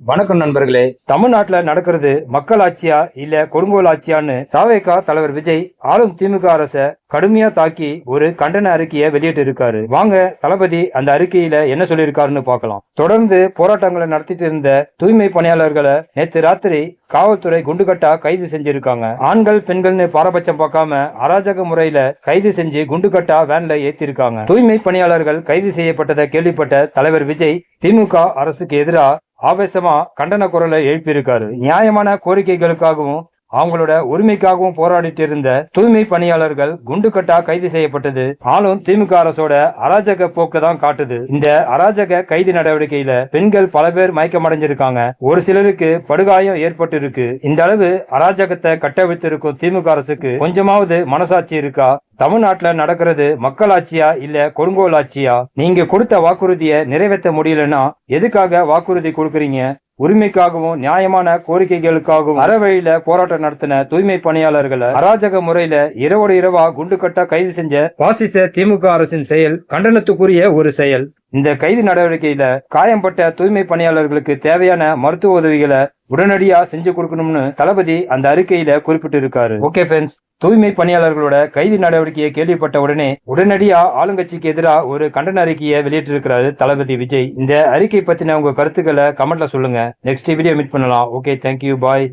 வணக்கம் நண்பர்களே. தமிழ்நாட்டில் நடக்கிறது மக்கள் ஆட்சியா இல்ல கொடுங்கோல் ஆட்சியான்னு சாவேகா தலைவர் விஜய் ஆளும் திமுக அரச கடுமையா தாக்கி ஒரு கண்டன அறிக்கையை வெளியிட்டு இருக்காரு வாங்க தளபதி அந்த அறிக்கையில என்ன சொல்லியிருக்காருன்னு பார்க்கலாம். தொடர்ந்து போராட்டங்களை நடத்திட்டு இருந்த தூய்மை பணியாளர்களை நேற்று ராத்திரி காவல்துறை குண்டுகட்டா கைது செஞ்சிருக்காங்க. ஆண்கள் பெண்கள்னு பாரபட்சம் பார்க்காம அராஜக முறையில கைது செஞ்சு குண்டுகட்டா வேன்ல ஏத்திருக்காங்க. தூய்மை பணியாளர்கள் கைது செய்யப்பட்டதை கேள்விப்பட்ட தலைவர் விஜய் திமுக அரசுக்கு எதிராக ஆவேசமா கண்டன குரலை எழுப்பியிருக்காரு. நியாயமான கோரிக்கைகளுக்காகவும் அவங்களோட உரிமைக்காகவும் போராடிட்டு இருந்த தூய்மை பணியாளர்கள் குண்டுகட்டா கைது செய்யப்பட்டது. ஆளும் திமுக அரசோட அராஜக போக்கு தான் காட்டுது. இந்த அராஜக கைது நடவடிக்கையில பெண்கள் பல பேர் மயக்கமடைஞ்சிருக்காங்க. ஒரு சிலருக்கு படுகாயம் ஏற்பட்டு இருக்கு இந்த அளவு அராஜகத்தை கட்டவிழ்த்திருக்கும் திமுக அரசுக்கு கொஞ்சமாவது மனசாட்சி இருக்கா? தமிழ்நாட்டுல நடக்கிறது மக்களாட்சியா இல்ல கொடுங்கோல் ஆட்சியா? நீங்க கொடுத்த வாக்குறுதியை நிறைவேற்ற முடியலன்னா எதுக்காக வாக்குறுதி கொடுக்குறீங்க? உரிமைக்காகவும் நியாயமான கோரிக்கைகளுக்காகவும் அறவழியில போராட்டம் நடத்தின தூய்மை பணியாளர்களை அராஜக முறையில இரவோடு இரவா குண்டுக்கட்டா கைது செஞ்ச பாசிச திமுக அரசின் செயல் கண்டனத்துக்குரிய ஒரு செயல். இந்த கைது நடவடிக்கையில காயம்பட்ட தூய்மை பணியாளர்களுக்கு தேவையான மருத்துவ உதவிகளை உடனடியா செஞ்சு கொடுக்கணும்னு தளபதி அந்த அறிக்கையில குறிப்பிட்டு இருக்காரு ஓகே ஃப்ரெண்ட்ஸ் தூய்மை பணியாளர்களோட கைது நடவடிக்கையை கேள்விப்பட்ட உடனே உடனடியா ஆளுங்கட்சிக்கு எதிராக ஒரு கண்டன அறிக்கையை வெளியிட்டிருக்கிறாரு தளபதி விஜய். இந்த அறிக்கை பத்தின உங்க கருத்துக்களை கமெண்ட்ல சொல்லுங்க. நெக்ஸ்ட் வீடியோ மீட் பண்ணலாம். Okay thank you bye